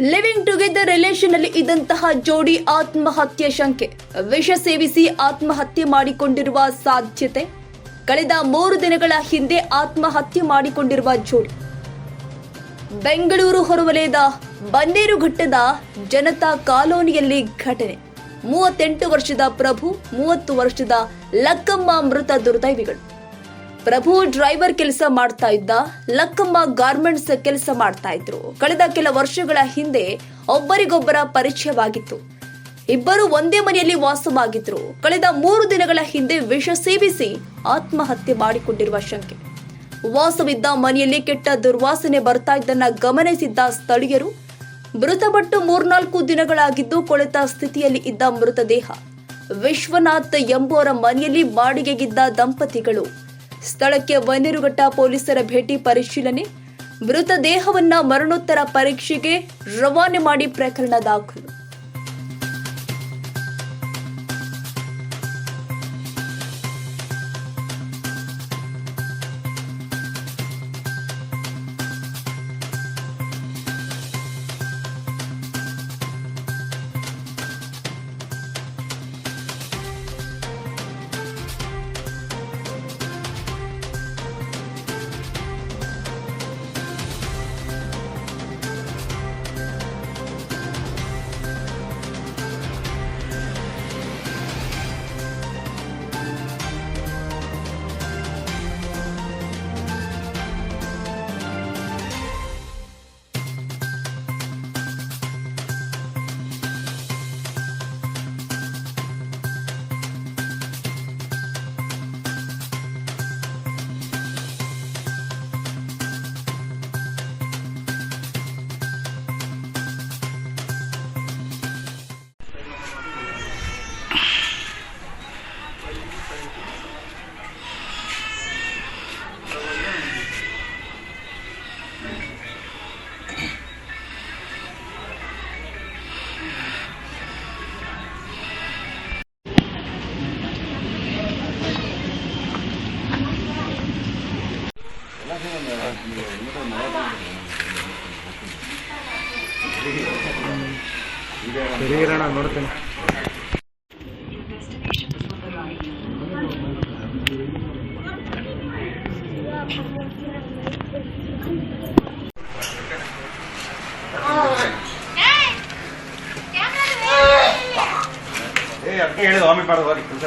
Living together relation ಅಲ್ಲಿ ಇದ್ದಂತಹ ಜೋಡಿ ಆತ್ಮಹತ್ಯೆ ಶಂಕೆ. ವಿಷ ಸೇವಿಸಿ ಆತ್ಮಹತ್ಯೆ ಮಾಡಿಕೊಂಡಿರುವ ಸಾಧ್ಯತೆ. ಕಳೆದ ಮೂರು ದಿನಗಳ ಹಿಂದೆ ಆತ್ಮಹತ್ಯೆ ಮಾಡಿಕೊಂಡಿರುವ ಜೋಡಿ. ಬೆಂಗಳೂರು ಹೊರವಲಯದ ಬನ್ನೇರುಘಟ್ಟದ ಜನತಾ ಕಾಲೋನಿಯಲ್ಲಿ ಘಟನೆ. ಮೂವತ್ತೆಂಟು ವರ್ಷದ ಪ್ರಭು, ಮೂವತ್ತು ವರ್ಷದ ಲಕ್ಕಮ್ಮ ಮೃತ ದುರ್ದೈವಿಗಳು. ಪ್ರಭು ಡ್ರೈವರ್ ಕೆಲಸ ಮಾಡ್ತಾ ಇದ್ದ ಲಕ್ಕಮ್ಮ ಗಾರ್ಮೆಂಟ್ಸ್ ಕೆಲಸ ಮಾಡ್ತಾ ಇದ್ರು. ಕಳೆದ ಕೆಲ ವರ್ಷಗಳ ಹಿಂದೆ ಒಬ್ಬರಿಗೊಬ್ಬರ ಪರಿಚಯವಾಗಿತ್ತು. ಇಬ್ಬರು ಒಂದೇ ಮನೆಯಲ್ಲಿ ವಾಸವಾಗಿದ್ರು. ಕಳೆದ ಮೂರು ದಿನಗಳ ಹಿಂದೆ ವಿಷ ಸೇವಿಸಿ ಆತ್ಮಹತ್ಯೆ ಮಾಡಿಕೊಂಡಿರುವ ಶಂಕೆ. ವಾಸವಿದ್ದ ಮನೆಯಲ್ಲಿ ಕೆಟ್ಟ ದುರ್ವಾಸನೆ ಬರ್ತಾ ಇದ್ದನ್ನ ಗಮನಿಸಿದ್ದ ಸ್ಥಳೀಯರು, ಮೃತಪಟ್ಟು ಮೂರ್ನಾಲ್ಕು ದಿನಗಳಾಗಿದ್ದು ಕೊಳೆತ ಸ್ಥಿತಿಯಲ್ಲಿ ಇದ್ದ ಮೃತದೇಹ. ವಿಶ್ವನಾಥ್ ಎಂಬುವರ ಮನೆಯಲ್ಲಿ ಬಾಡಿಗೆಗಿದ್ದ ದಂಪತಿಗಳು ಸ್ಥಳಕ್ಕೆ ಬನ್ನೇರುಘಟ್ಟ ಪೊಲೀಸರ ಭೇಟಿ ಪರಿಶೀಲನೆ ಮೃತದೇಹವನ್ನ ಮರಣೋತ್ತರ ಪರೀಕ್ಷೆಗೆ ರವಾನೆ ಮಾಡಿ ಪ್ರಕರಣ ದಾಖಲು. ಸರಿಗಿರೋಣ ನೋಡ್ತೇನೆ. ಏ ಅದಕ್ಕೆ ಹೇಳಿದ ಆಮೇಲೆ ಮಾಡೋದು ಹೋಗಿ ಕೆಲಸ